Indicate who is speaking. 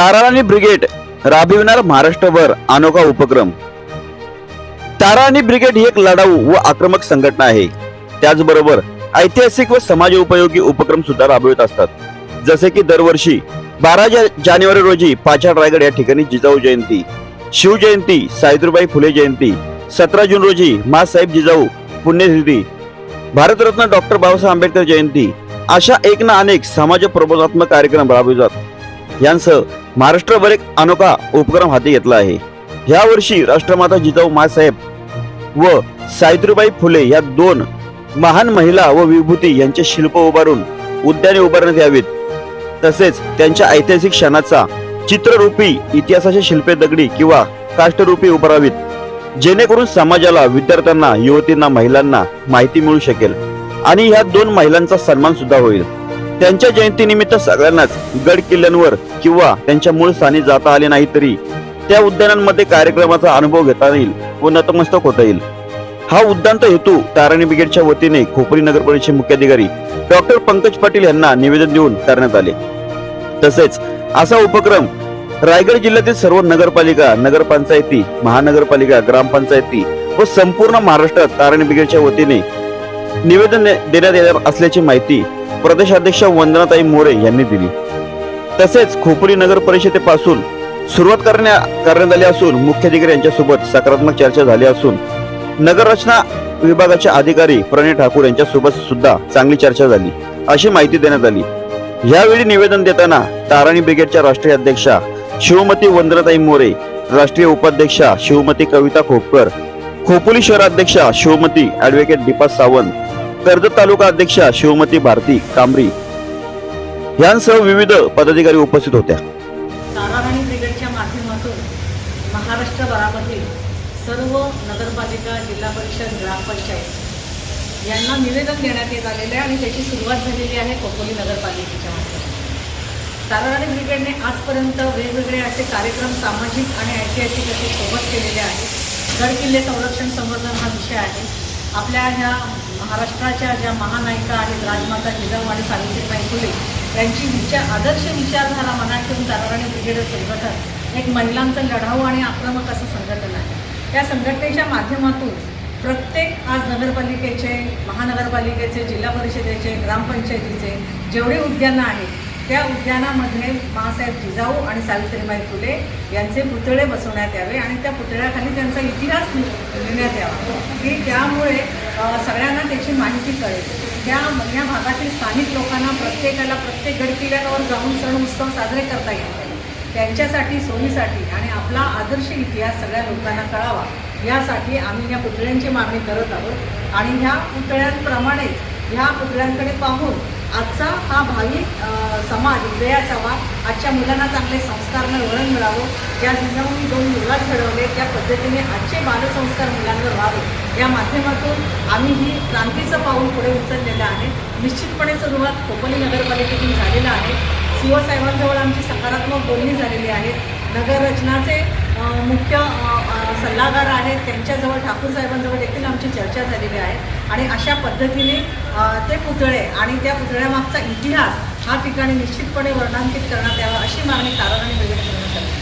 Speaker 1: Tararani brigade राबविणार महाराष्ट्रभर अनोखा उपक्रम. ताराराणी ब्रिगेड ही एक लढाऊ व आक्रमक संघटना आहे. त्याचबरोबर ऐतिहासिक व समाज उपयोगी उपक्रम सुद्धा राबवित असतात. जसे की दरवर्षी बारा जानेवारी रोजी पाचाड रायगड या ठिकाणी जिजाऊ जयंती शिवजयंती सावित्रीबाई फुले जयंती सतरा जून रोजी मासाहेब जिजाऊ पुण्यतिथी भारतरत्न डॉक्टर बाबासाहेब आंबेडकर जयंती अशा एक ना अनेक समाज प्रबोधात्मक कार्यक्रम राबवितात. यांसह महाराष्ट्रभर एक अनोखा उपक्रम हाती घेतला आहे. ह्या वर्षी राष्ट्रमाता जिजाऊ मासाहेब व सावित्रीबाई फुले या दोन महान महिला व विभूती यांचे शिल्प उभारून उद्याने उभारण्यात यावीत. तसेच त्यांच्या ऐतिहासिक क्षणाचा चित्ररूपी इतिहासाचे शिल्पे दगडी किंवा काष्टरूपी उभारावीत. जेणेकरून समाजाला विद्यार्थ्यांना युवतींना महिलांना माहिती मिळू शकेल. आणि ह्या दोन महिलांचा सन्मान सुद्धा होईल. त्यांच्या जयंतीनिमित्त सगळ्यांनाच गड किल्ल्यांवर किंवा त्यांच्या मूळ स्थानी जाता आले नाही तरी त्या उद्यानांमध्ये कार्यक्रमाचा अनुभव घेता येईल व नतमस्तक होता येईल. हा उद्दांत हेतू ताराणी ब्रिगेडच्या वतीने खोपरी नगर परिषद मुख्याधिकारी डॉक्टर पंकज पाटील यांना निवेदन देऊन करण्यात आले. तसेच असा उपक्रम रायगड जिल्ह्यातील सर्व नगरपालिका नगरपंचायती महानगरपालिका ग्रामपंचायती व संपूर्ण महाराष्ट्रात ताराणी ब्रिगेडच्या वतीने निवेदन देण्यात येणार असल्याची माहिती प्रदेशाध्यक्ष वंदनाताई मोरे यांनी दिली. तसेच खोपरी नगर परिषदेपासून सुरुवात करण्या करण्यात आली असून मुख्याधिकारी यांच्यासोबत सकारात्मक चर्चा झाली असून नगररचना विभागाचे अधिकारी प्रणय ठाकूर यांच्यासोबत सुद्धा चांगली चर्चा झाली अशी माहिती देण्यात आली. यावेळी निवेदन देताना ताराणी ब्रिगेडच्या राष्ट्रीय अध्यक्षा शिवमती वंदनाताई मोरे राष्ट्रीय उपाध्यक्षा शिवमती कविता खोपकर खोपोली शहराध्यक्षा शिवमती ऍडव्होकेट दीपा सावंत कर्जत तालुका अध्यक्षा शिवमती भारती कांबरी यांसह विविध पदाधिकारी उपस्थित होत्या.
Speaker 2: ताराराणी ब्रिगेडच्या माध्यमातून महाराष्ट्रभरामधील सर्व नगरपालिका जिल्हा परिषद ग्रामपंचायत यांना निवेदन देण्यात येत आलेले आहे आणि त्याची सुरुवात झालेली आहे खोपोली नगरपालिकेच्या माध्यमातून. ताराराणी ब्रिगेडने आजपर्यंत वेगवेगळे असे कार्यक्रम सामाजिक आणि ऐतिहासिक असे सोबत केलेले आहेत. गड किल्ले संरक्षण संवर्धन हा विषय आहे. आपल्या ह्या महाराष्ट्राच्या ज्या महानायिका आहेत राजमाता जिजाऊ आणि सावित्रीबाई फुले यांची विचार आदर्श विचारधारा मनात ठेवून ताराराणी ब्रिगेडर संघटन एक महिलांचं लढाऊ आणि आक्रमक असं संघटन आहे. त्या संघटनेच्या माध्यमातून प्रत्येक आज नगरपालिकेचे महानगरपालिकेचे जिल्हा परिषदेचे ग्रामपंचायतीचे जेवढे उद्यानं आहेत त्या उद्यानामध्ये बाळासाहेब जिजाऊ आणि सावित्रीबाई फुले यांचे पुतळे बसवण्यात यावे आणि त्या पुतळ्याखाली त्यांचा इतिहास लिहिण्यात यावा. की त्यामुळे सगळ्यांना त्याची माहिती कळेल. त्या या भागातील स्थानिक लोकांना प्रत्येकाला प्रत्येक गडकिल्ल्यावर जाऊन सण उत्सव साजरे करता येतील. त्यांच्यासाठी सोयीसाठी आणि आपला आदर्श इतिहास सगळ्या लोकांना कळावा. यासाठी आम्ही या पुतळ्यांची मागणी करत आहोत आणि ह्या पुतळ्यांप्रमाणेच ह्या पुतळ्यांकडे पाहून आजचा हा भाविक समाज उदयास आजच्या मुलांना चांगले संस्कारनं वळण मिळावं. ज्या जिजाऊंनी दोन मुलात घडवले. त्या पद्धतीने आजचे बालसंस्कार मुलांवर व्हावे. या माध्यमातून आम्ही ही क्रांतीचं पाऊल पुढे उचललेलं आहे. निश्चितपणे सुरुवात खोपोली नगरपालिकेतून झालेलं आहे. शिवसाहेबांजवळ आमची सकारात्मक बोलणी झालेली आहे. नगररचनाचे मुख्य सल्लागार आहेत. त्यांच्याजवळ ठाकूर साहेबांजवळ देखील आमची चर्चा झालेली आहे. आणि अशा पद्धतीने ते पुतळे आणि त्या पुतळ्यामागचा इतिहास हा ठिकाणी निश्चितपणे वर्णांकित करण्यात यावा अशी मागणी ताराराणी ब्रिगेड करण्यात आली.